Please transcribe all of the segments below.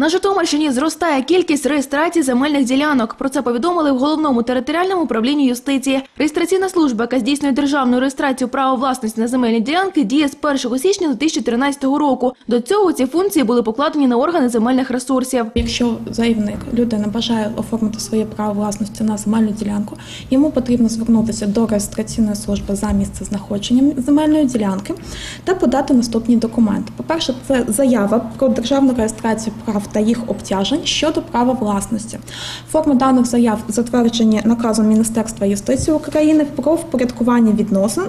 На Житомирщині зростає кількість реєстрацій земельних ділянок. Про це повідомили в головному територіальному управлінні юстиції. Реєстраційна служба, яка здійснює державну реєстрацію права власності на земельні ділянки, діє з 1 січня 2013 року. До цього ці функції були покладені на органи земельних ресурсів. Якщо заявник людина бажає оформити своє право власності на земельну ділянку, йому потрібно звернутися до реєстраційної служби за місце знаходження земельної ділянки та подати наступні документи. По-перше, це заява про державну реєстрацію прав та їх обтяжень щодо права власності. Форми даних заяв затверджені наказом Міністерства юстиції України про впорядкування відносин.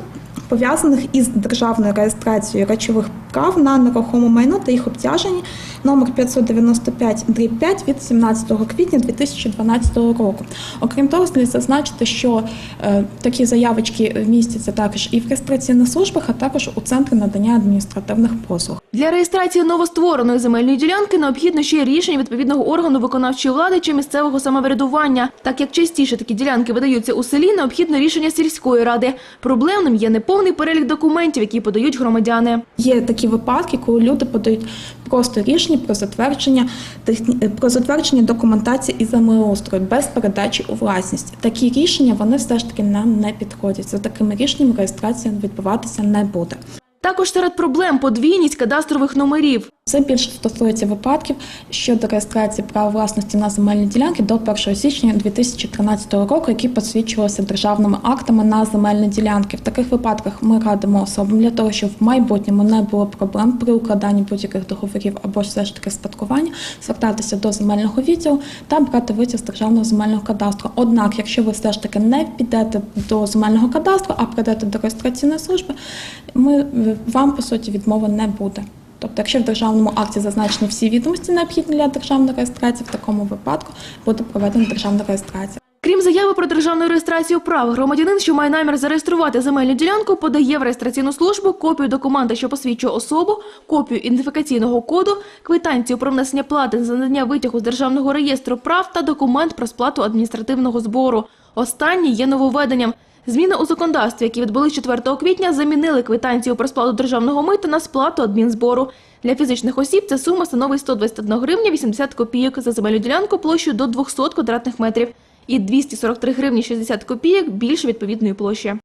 Пов'язаних із державною реєстрацією речових прав на нерухоме майно та їх обтяжень номер 595 5 від 17 квітня 2012 року. Окрім того, слід зазначити, що е, такі заявочки містяться також і в реєстраційних службах, а також у центрі надання адміністративних послуг. Для реєстрації новоствореної земельної ділянки необхідно ще рішення відповідного органу виконавчої влади чи місцевого самоврядування. Так як частіше такі ділянки видаються у селі, необхідно рішення сільської ради. Проблемним є неповний перелік документів, які подають громадяни. Є такі випадки, коли люди подають просто рішення про затвердження техні- про затвердження документації і землеустрою без передачі у власність. Такі рішення вони все ж таки нам не підходять. За такими рішеннями реєстрація відбуватися не буде. Також серед проблем подвійність кадастрових номерів. Це більше стосується випадків щодо реєстрації права власності на земельні ділянки до 1 січня 2013 року, які посвідчувалися державними актами на земельні ділянки. В таких випадках ми радимо особам для того, щоб в майбутньому не було проблем при укладанні будь-яких договорів або ж все ж таки спадкування, звертатися до земельного відділу та брати витяг з державного земельного кадастру. Однак, якщо ви все ж таки не підете до земельного кадастру, а прийдете до реєстраційної служби, ми вам по суті відмови не буде. Тобто, якщо в державному акті зазначені всі відомості необхідні для державної реєстрації, в такому випадку буде проведена державна реєстрація. Крім заяви про державну реєстрацію прав, громадянин, що має намір зареєструвати земельну ділянку, подає в реєстраційну службу копію документа, що посвідчує особу, копію ідентифікаційного коду, квитанцію про внесення плати за надання витягу з державного реєстру прав та документ про сплату адміністративного збору. Останній є нововведенням. Зміни у законодавстві, які відбулись 4 квітня, замінили квитанцію про сплату державного мита на сплату адмінзбору. Для фізичних осіб ця сума становить 121 гривня 80 копійок за земельну ділянку площею до 200 квадратних метрів і 243 гривні 60 копійок більше відповідної площі.